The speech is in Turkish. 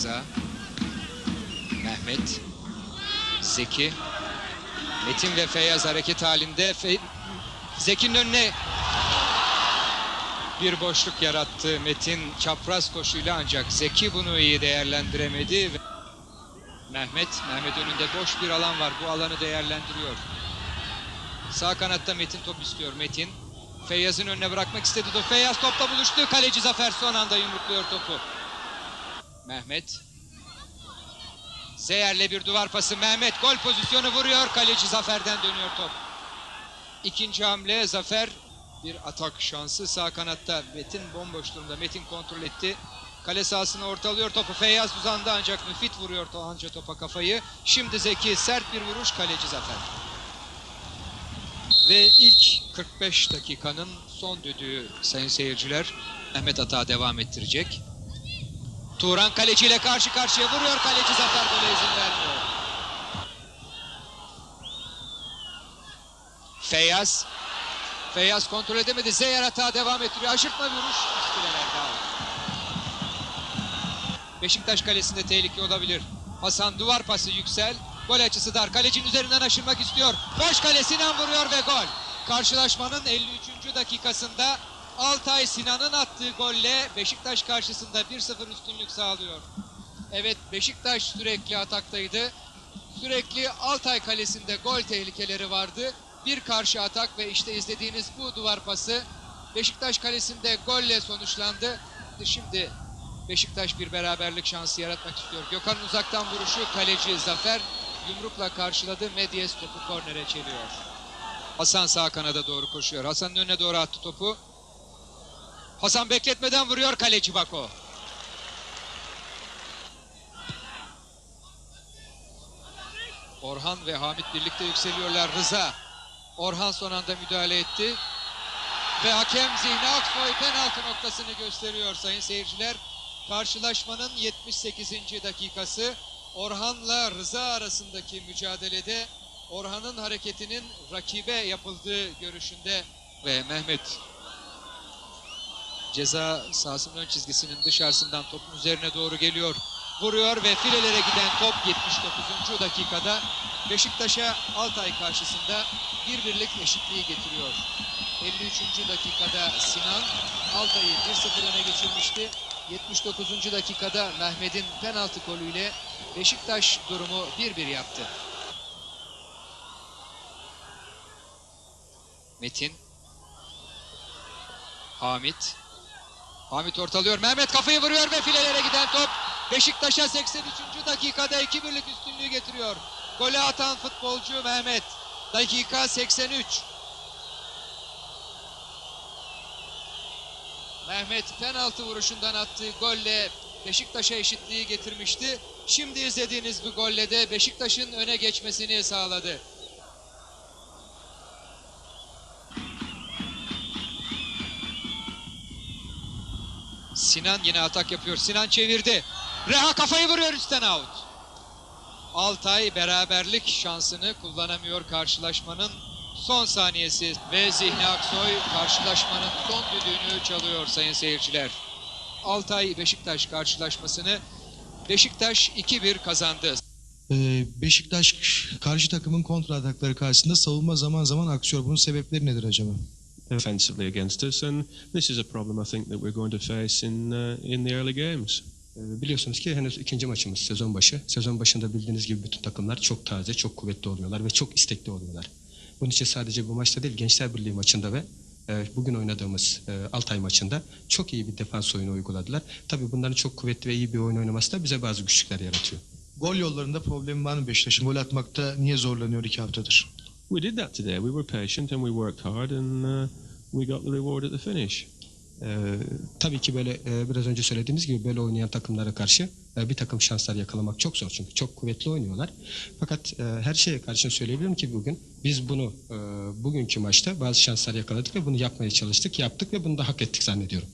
Rıza. Mehmet. Zeki. Metin ve Feyyaz hareket halinde. Fe... Zeki'nin önüne bir boşluk yarattı Metin çapraz koşuyla ancak Zeki bunu iyi değerlendiremedi. ve- Mehmet, Mehmet önünde boş bir alan var. Bu alanı değerlendiriyor. Sağ kanatta Metin top istiyor. Metin Feyyaz'ın önüne bırakmak istedi. Feyyaz topla buluştu. Kaleci Zafer son anda yumrukluyor topu. Mehmet. Zeyer'le bir duvar pası. Mehmet gol pozisyonu vuruyor. Kaleci Zafer'den dönüyor top. İkinci hamle Zafer bir atak şansı sağ kanatta. Metin bomboş durumda. Metin kontrol etti. Kale sahasını ortalıyor topu. Feyyaz uzandı ancak Müfit vuruyor to- anca topa kafayı. Şimdi Zeki sert bir vuruş kaleci Zafer. Ve ilk 45 dakikanın son düdüğü sayın seyirciler. Mehmet Ata devam ettirecek. Turan kaleciyle karşı karşıya vuruyor. Kaleci Zafer gole izin vermiyor. Feyyaz. Feyyaz kontrol edemedi. Zeyer hata devam ettiriyor. Aşırtma vuruş. Beşiktaş kalesinde tehlike olabilir. Hasan duvar pası yüksel. Gol açısı dar. Kalecinin üzerinden aşırmak istiyor. Boş kale Sinan vuruyor ve gol. Karşılaşmanın 53. dakikasında Altay Sinan'ın attığı golle Beşiktaş karşısında 1-0 üstünlük sağlıyor. Evet Beşiktaş sürekli ataktaydı. Sürekli Altay kalesinde gol tehlikeleri vardı. Bir karşı atak ve işte izlediğiniz bu duvar pası Beşiktaş kalesinde golle sonuçlandı. Şimdi Beşiktaş bir beraberlik şansı yaratmak istiyor. Gökhan'ın uzaktan vuruşu kaleci Zafer yumrukla karşıladı. Medyes topu kornere çeliyor. Hasan sağ kanada doğru koşuyor. Hasan'ın önüne doğru attı topu. Hasan bekletmeden vuruyor kaleci Bako. Orhan ve Hamit birlikte yükseliyorlar. Rıza. Orhan son anda müdahale etti. Ve hakem Zihni Aksoy penaltı noktasını gösteriyor sayın seyirciler. Karşılaşmanın 78. dakikası Orhan'la Rıza arasındaki mücadelede Orhan'ın hareketinin rakibe yapıldığı görüşünde ve Mehmet ceza sahasının ön çizgisinin dışarısından topun üzerine doğru geliyor. Vuruyor ve filelere giden top 79. dakikada Beşiktaş'a Altay karşısında bir birlik eşitliği getiriyor. 53. dakikada Sinan Altay'ı 1-0 öne geçirmişti. 79. dakikada Mehmet'in penaltı golüyle Beşiktaş durumu 1-1 yaptı. Metin Hamit Hamit ortalıyor. Mehmet kafayı vuruyor ve filelere giden top Beşiktaş'a 83. dakikada 2-1'lik üstünlüğü getiriyor. Golü atan futbolcu Mehmet. Dakika 83. Mehmet penaltı vuruşundan attığı golle Beşiktaş'a eşitliği getirmişti. Şimdi izlediğiniz bu golle de Beşiktaş'ın öne geçmesini sağladı. Sinan yine atak yapıyor. Sinan çevirdi. Reha kafayı vuruyor üstten out. Altay beraberlik şansını kullanamıyor karşılaşmanın son saniyesi ve Zihni Aksoy karşılaşmanın son düdüğünü çalıyor sayın seyirciler. Altay Beşiktaş karşılaşmasını Beşiktaş 2-1 kazandı. Ee, Beşiktaş karşı takımın kontra atakları karşısında savunma zaman zaman aksıyor. Bunun sebepleri nedir acaba? Offensively against us, and this is a problem I think that we're going to face in uh, in the early games. Ee, Biliyorsunuz ki henüz ikinci maçımız sezon başı. Sezon başında bildiğiniz gibi bütün takımlar çok taze, çok kuvvetli oluyorlar ve çok istekli oluyorlar. Bunun için sadece bu maçta değil, Gençler Birliği maçında ve e, bugün oynadığımız e, Altay maçında çok iyi bir defans oyunu uyguladılar. Tabii bunların çok kuvvetli ve iyi bir oyun oynaması da bize bazı güçlükler yaratıyor. Gol yollarında problemi var mı Beşiktaş'ın? Gol atmakta niye zorlanıyor iki haftadır? We did that today. We were patient and we worked hard, and uh, we got the reward at the finish. Ee, tabii ki böyle e, biraz önce söylediğimiz gibi böyle oynayan takımlara karşı e, bir takım şanslar yakalamak çok zor çünkü çok kuvvetli oynuyorlar. Fakat e, her şeye karşın söyleyebilirim ki bugün biz bunu e, bugünkü maçta bazı şanslar yakaladık ve bunu yapmaya çalıştık, yaptık ve bunu da hak ettik zannediyorum.